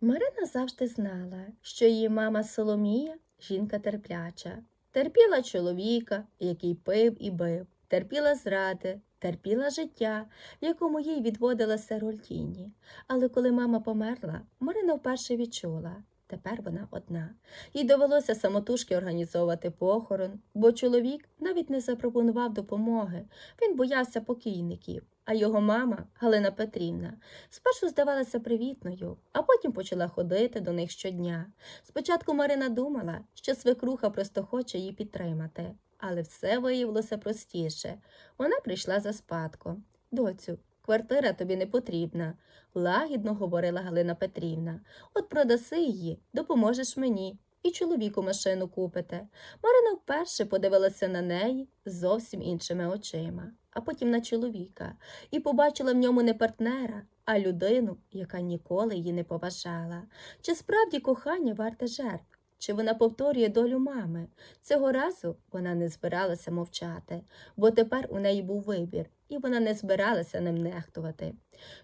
Марина завжди знала, що її мама Соломія жінка терпляча, терпіла чоловіка, який пив і бив, терпіла зради, терпіла життя, якому їй відводилася роль тіні. Але коли мама померла, Марина вперше відчула. Тепер вона одна. Їй довелося самотужки організовувати похорон, бо чоловік навіть не запропонував допомоги. Він боявся покійників, а його мама, Галина Петрівна, спершу здавалася привітною, а потім почала ходити до них щодня. Спочатку Марина думала, що свекруха просто хоче її підтримати, але все виявилося простіше. Вона прийшла за спадком. Доцю, квартира тобі не потрібна, лагідно говорила Галина Петрівна. От продаси її, допоможеш мені. І чоловіку машину купите. Марина вперше подивилася на неї зовсім іншими очима, а потім на чоловіка, і побачила в ньому не партнера, а людину, яка ніколи її не поважала. Чи справді кохання варте жертв? Чи вона повторює долю мами? Цього разу вона не збиралася мовчати, бо тепер у неї був вибір, і вона не збиралася ним нехтувати.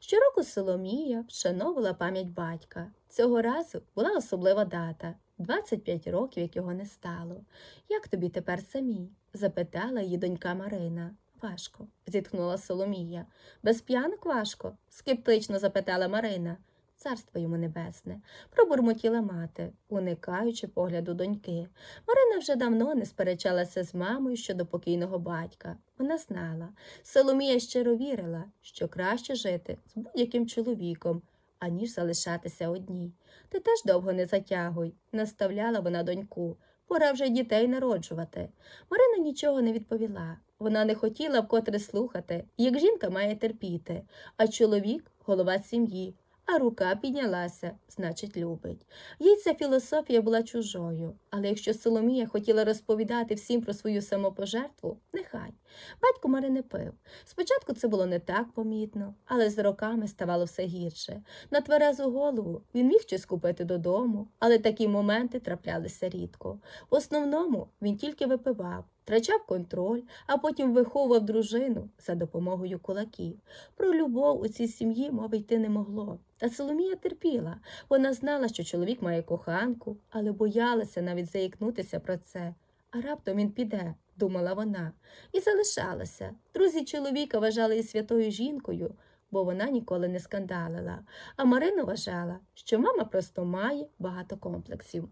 Щороку Соломія вшановувала пам'ять батька. Цього разу була особлива дата 25 років, як його не стало. Як тобі тепер самій? запитала її донька Марина. Важко, зітхнула Соломія. Без п'янок важко? скептично запитала Марина. Царство йому небесне, пробурмотіла мати, уникаючи погляду доньки. Марина вже давно не сперечалася з мамою щодо покійного батька. Вона знала, Соломія щиро вірила, що краще жити з будь-яким чоловіком, аніж залишатися одній. Ти теж довго не затягуй, наставляла вона доньку. Пора вже дітей народжувати. Марина нічого не відповіла. Вона не хотіла вкотре слухати, як жінка має терпіти, а чоловік голова сім'ї, а рука піднялася, значить, любить. Їй ця філософія була чужою, але якщо Соломія хотіла розповідати всім про свою самопожертву, нехай. Батько Марини пив. Спочатку це було не так помітно, але з роками ставало все гірше. На тверезу голову він міг щось купити додому, але такі моменти траплялися рідко. В основному він тільки випивав, втрачав контроль, а потім виховував дружину за допомогою кулаків. Про любов у цій сім'ї мови йти не могло. Та Соломія терпіла. Вона знала, що чоловік має коханку, але боялася навіть заікнутися про це. А раптом він піде, думала вона, і залишалася. Друзі чоловіка вважали її святою жінкою, бо вона ніколи не скандалила. А Марина вважала, що мама просто має багато комплексів.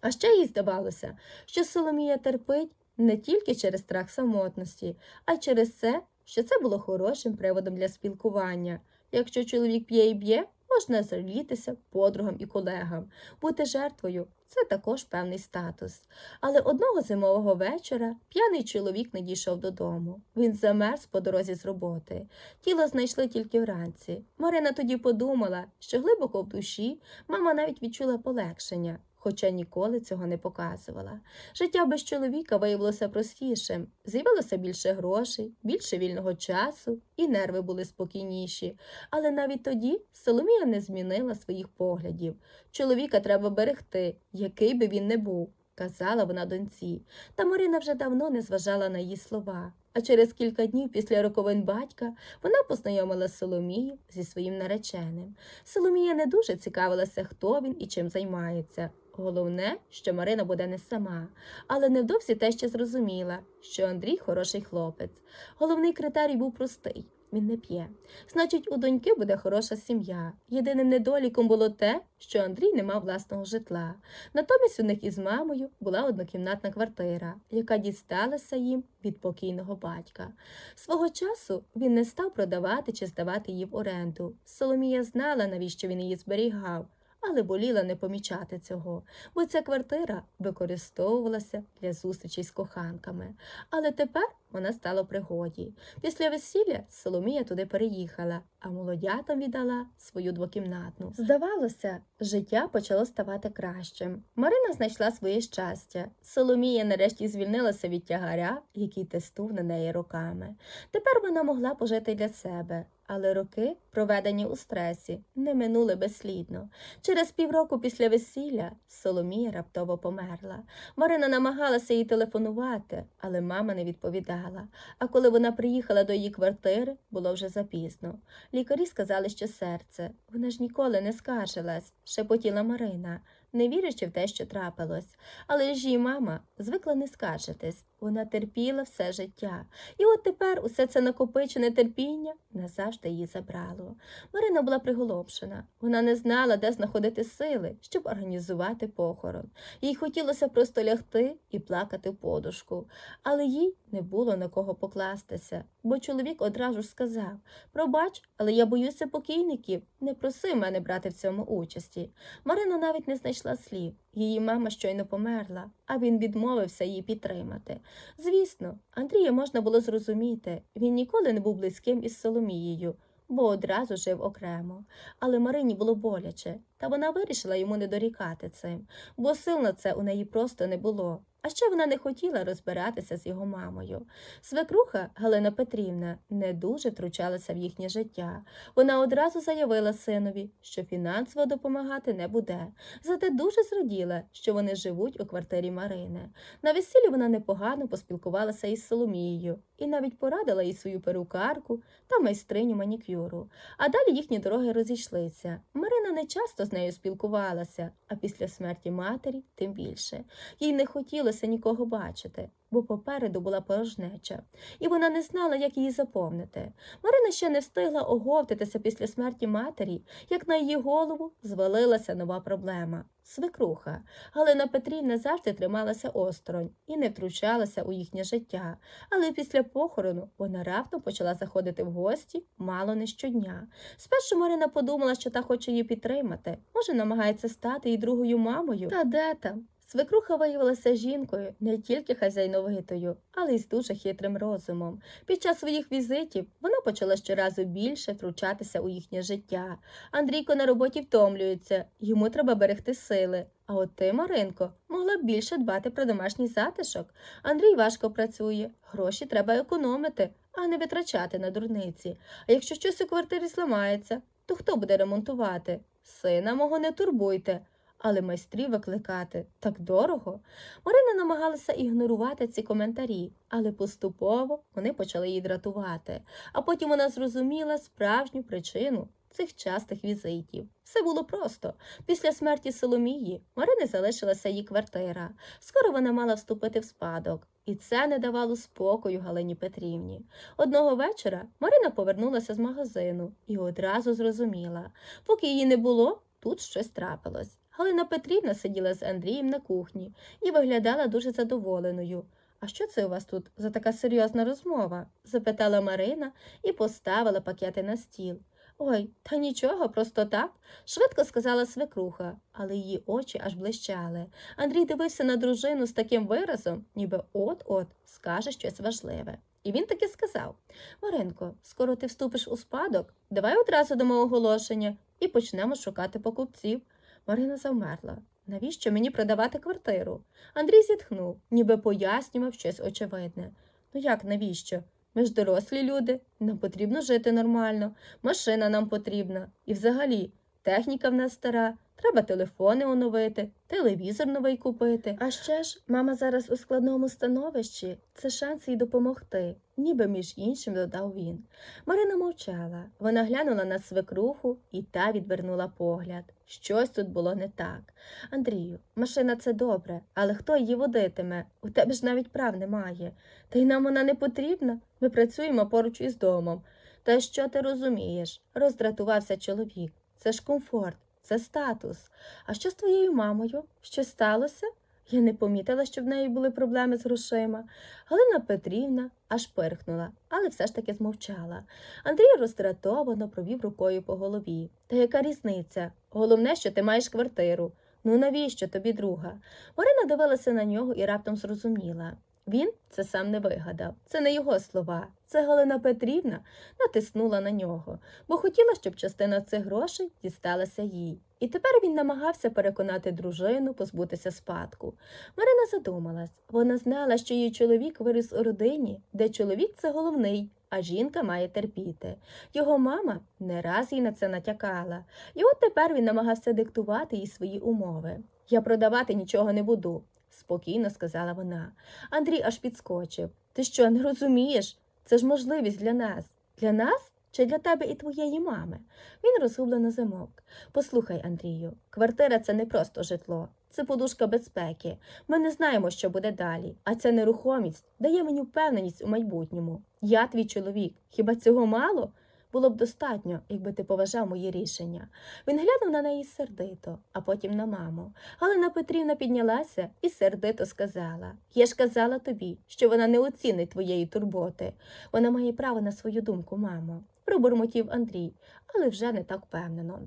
А ще їй здавалося, що Соломія терпить не тільки через страх самотності, а й через це, що це було хорошим приводом для спілкування. Якщо чоловік п'є і б'є, можна жалітися подругам і колегам. Бути жертвою це також певний статус. Але одного зимового вечора п'яний чоловік не дійшов додому. Він замерз по дорозі з роботи. Тіло знайшли тільки вранці. Марина тоді подумала, що глибоко в душі мама навіть відчула полегшення. Хоча ніколи цього не показувала. Життя без чоловіка виявилося простішим, з'явилося більше грошей, більше вільного часу, і нерви були спокійніші. Але навіть тоді Соломія не змінила своїх поглядів. Чоловіка треба берегти, який би він не був, казала вона доньці. Та Марина вже давно не зважала на її слова. А через кілька днів після роковин батька вона познайомила Соломію зі своїм нареченим. Соломія не дуже цікавилася, хто він і чим займається. Головне, що Марина буде не сама, але невдовзі те ще зрозуміла, що Андрій хороший хлопець. Головний критерій був простий він не п'є. Значить, у доньки буде хороша сім'я. Єдиним недоліком було те, що Андрій не мав власного житла. Натомість у них із мамою була однокімнатна квартира, яка дісталася їм від покійного батька. Свого часу він не став продавати чи здавати її в оренду. Соломія знала, навіщо він її зберігав але боліла не помічати цього, бо ця квартира використовувалася для зустрічей з коханками. Але тепер вона стала в пригоді. Після весілля Соломія туди переїхала, а молодятам віддала свою двокімнатну. Здавалося, життя почало ставати кращим. Марина знайшла своє щастя. Соломія нарешті звільнилася від тягаря, який тестув на неї роками. Тепер вона могла пожити для себе, але роки, проведені у стресі, не минули безслідно. Через півроку після весілля Соломія раптово померла. Марина намагалася їй телефонувати, але мама не відповідала. А коли вона приїхала до її квартири, було вже запізно. Лікарі сказали, що серце. Вона ж ніколи не скаржилась, шепотіла Марина, не вірячи в те, що трапилось. Але ж її мама звикла не скаржитись. Вона терпіла все життя. І от тепер усе це накопичене терпіння назавжди її забрало. Марина була приголомшена. Вона не знала, де знаходити сили, щоб організувати похорон. Їй хотілося просто лягти і плакати в подушку, але їй не було на кого покластися, бо чоловік одразу ж сказав Пробач, але я боюся покійників. Не проси мене брати в цьому участі. Марина навіть не знайшла слів. Її мама щойно померла, а він відмовився її підтримати. Звісно, Андрія можна було зрозуміти. Він ніколи не був близьким із Соломією, бо одразу жив окремо. Але Марині було боляче, та вона вирішила йому не дорікати цим, бо сил на це у неї просто не було. А ще вона не хотіла розбиратися з його мамою. Свекруха Галина Петрівна не дуже втручалася в їхнє життя. Вона одразу заявила синові, що фінансово допомагати не буде. Зате дуже зраділа, що вони живуть у квартирі Марини. На весіллі вона непогано поспілкувалася із Соломією і навіть порадила їй свою перукарку та майстриню манікюру. А далі їхні дороги розійшлися. Марина не часто з нею спілкувалася, а після смерті матері тим більше. Їй не хотілося нікого бачити, бо попереду була порожнеча, і вона не знала, як її заповнити. Марина ще не встигла оговтатися після смерті матері, як на її голову звалилася нова проблема свекруха. Галина Петрівна завжди трималася осторонь і не втручалася у їхнє життя, але після похорону вона раптом почала заходити в гості мало не щодня. Спершу Марина подумала, що та хоче її підтримати, може, намагається стати їй другою мамою. Та де там? Свекруха виявилася жінкою не тільки хазяйновитою, але й з дуже хитрим розумом. Під час своїх візитів вона почала щоразу більше втручатися у їхнє життя. Андрійко на роботі втомлюється, йому треба берегти сили. А от ти, Маринко, могла б більше дбати про домашній затишок. Андрій важко працює, гроші треба економити, а не витрачати на дурниці. А якщо щось у квартирі зламається, то хто буде ремонтувати? Сина мого не турбуйте але майстрів викликати так дорого. Марина намагалася ігнорувати ці коментарі, але поступово вони почали її дратувати. А потім вона зрозуміла справжню причину цих частих візитів. Все було просто. Після смерті Соломії Марини залишилася її квартира. Скоро вона мала вступити в спадок. І це не давало спокою Галині Петрівні. Одного вечора Марина повернулася з магазину і одразу зрозуміла, поки її не було, тут щось трапилось. Галина Петрівна сиділа з Андрієм на кухні і виглядала дуже задоволеною. А що це у вас тут за така серйозна розмова? запитала Марина і поставила пакети на стіл. Ой, та нічого, просто так, швидко сказала свекруха, але її очі аж блищали. Андрій дивився на дружину з таким виразом, ніби от-от скаже щось важливе. І він таки сказав Маринко, скоро ти вступиш у спадок, давай одразу дамо оголошення і почнемо шукати покупців. Марина завмерла. Навіщо мені продавати квартиру? Андрій зітхнув, ніби пояснював щось очевидне. Ну як навіщо? Ми ж дорослі люди, нам потрібно жити нормально, машина нам потрібна. І взагалі, техніка в нас стара, треба телефони оновити, телевізор новий купити. А ще ж мама зараз у складному становищі, це шанс їй допомогти, ніби між іншим додав він. Марина мовчала. Вона глянула на свекруху, і та відвернула погляд. Щось тут було не так. Андрію, машина це добре, але хто її водитиме? У тебе ж навіть прав немає. Та й нам вона не потрібна. Ми працюємо поруч із домом. Та що ти розумієш? роздратувався чоловік. Це ж комфорт, це статус. А що з твоєю мамою? Щось сталося? Я не помітила, що в неї були проблеми з грошима. Галина Петрівна аж пирхнула, але все ж таки змовчала. Андрій роздратовано провів рукою по голові. Та яка різниця? Головне, що ти маєш квартиру. Ну навіщо тобі друга? Марина дивилася на нього і раптом зрозуміла. Він це сам не вигадав. Це не його слова. Це Галина Петрівна натиснула на нього, бо хотіла, щоб частина цих грошей дісталася їй. І тепер він намагався переконати дружину позбутися спадку. Марина задумалась. Вона знала, що її чоловік виріс у родині, де чоловік це головний, а жінка має терпіти. Його мама не раз їй на це натякала. І от тепер він намагався диктувати їй свої умови. Я продавати нічого не буду, спокійно сказала вона. Андрій аж підскочив. Ти що, не розумієш? Це ж можливість для нас. Для нас чи для тебе і твоєї мами? Він розгублено замовк. Послухай, Андрію, квартира це не просто житло, це подушка безпеки. Ми не знаємо, що буде далі, а ця нерухомість дає мені впевненість у майбутньому. Я твій чоловік. Хіба цього мало? Було б достатньо, якби ти поважав мої рішення. Він глянув на неї сердито, а потім на маму. Галина Петрівна піднялася і сердито сказала: Я ж казала тобі, що вона не оцінить твоєї турботи. Вона має право на свою думку, мамо. Пробурмотів Андрій, але вже не так впевнено.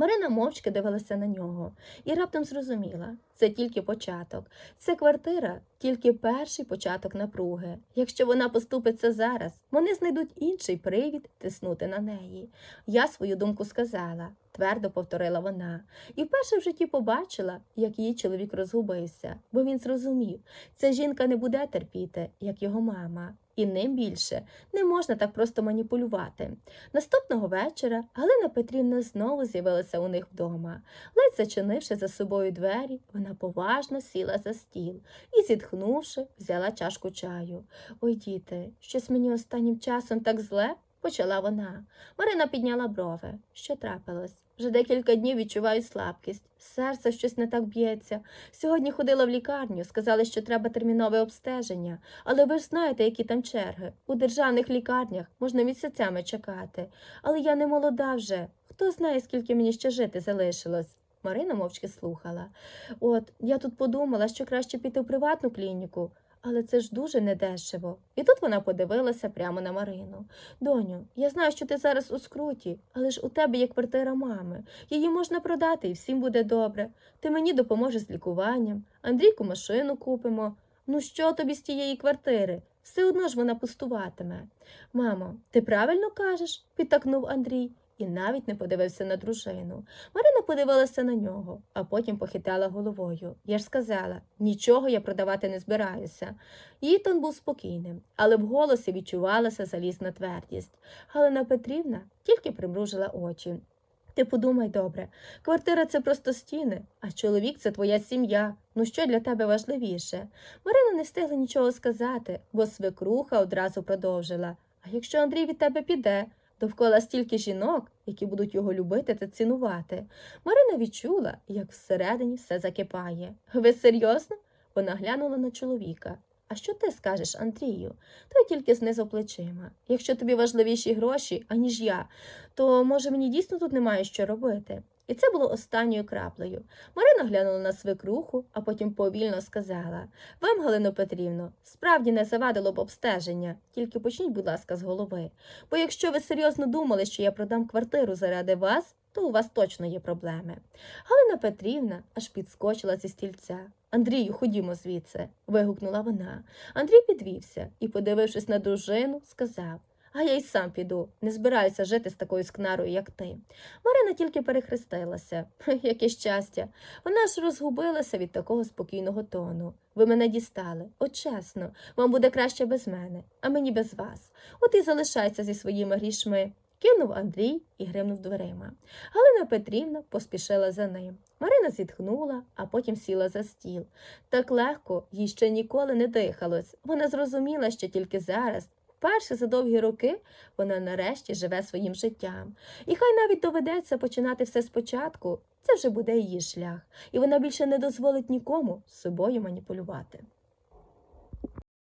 Марина мовчки дивилася на нього і раптом зрозуміла це тільки початок. Ця квартира тільки перший початок напруги. Якщо вона поступиться зараз, вони знайдуть інший привід тиснути на неї. Я свою думку сказала, твердо повторила вона, і вперше в житті побачила, як її чоловік розгубився, бо він зрозумів, ця жінка не буде терпіти, як його мама. І ним більше не можна так просто маніпулювати. Наступного вечора Галина Петрівна знову з'явилася у них вдома. Ледь зачинивши за собою двері, вона поважно сіла за стіл і, зітхнувши, взяла чашку чаю. Ой, діти, щось мені останнім часом так зле, почала вона. Марина підняла брови. Що трапилось? Вже декілька днів відчуваю слабкість. Серце щось не так б'ється. Сьогодні ходила в лікарню, сказали, що треба термінове обстеження. Але ви ж знаєте, які там черги. У державних лікарнях можна місяцями чекати. Але я не молода вже. Хто знає, скільки мені ще жити залишилось? Марина мовчки слухала. От, я тут подумала, що краще піти в приватну клініку, але це ж дуже недешево. І тут вона подивилася прямо на Марину. Доню, я знаю, що ти зараз у скруті, але ж у тебе є квартира мами. Її можна продати і всім буде добре. Ти мені допоможеш з лікуванням, Андрійку машину купимо. Ну що тобі з тієї квартири? Все одно ж вона пустуватиме. Мамо, ти правильно кажеш? підтакнув Андрій і навіть не подивився на дружину. Марина подивилася на нього, а потім похитала головою. Я ж сказала, нічого я продавати не збираюся. Її тон був спокійним, але в голосі відчувалася залізна твердість. Галина Петрівна тільки примружила очі. Ти подумай добре, квартира це просто стіни, а чоловік це твоя сім'я. Ну що для тебе важливіше? Марина не встигла нічого сказати, бо свекруха одразу продовжила. А якщо Андрій від тебе піде, довкола стільки жінок, які будуть його любити та цінувати. Марина відчула, як всередині все закипає. Ви серйозно? Вона глянула на чоловіка. А що ти скажеш, Андрію? Той тільки знизу плечима. Якщо тобі важливіші гроші, аніж я, то може мені дійсно тут немає що робити. І це було останньою краплею. Марина глянула на свекруху, а потім повільно сказала Вам, Галино Петрівно, справді не завадило б обстеження, тільки почніть, будь ласка, з голови. Бо якщо ви серйозно думали, що я продам квартиру заради вас, то у вас точно є проблеми. Галина Петрівна аж підскочила зі стільця. Андрію, ходімо звідси, вигукнула вона. Андрій підвівся і, подивившись на дружину, сказав а я й сам піду, не збираюся жити з такою скнарою, як ти. Марина тільки перехрестилася. Яке щастя. Вона ж розгубилася від такого спокійного тону. Ви мене дістали. От чесно, вам буде краще без мене, а мені без вас. От і залишайся зі своїми грішми. Кинув Андрій і гримнув дверима. Галина Петрівна поспішила за ним. Марина зітхнула, а потім сіла за стіл. Так легко їй ще ніколи не дихалось. Вона зрозуміла, що тільки зараз, вперше за довгі роки, вона нарешті живе своїм життям. І хай навіть доведеться починати все спочатку, це вже буде її шлях, і вона більше не дозволить нікому з собою маніпулювати.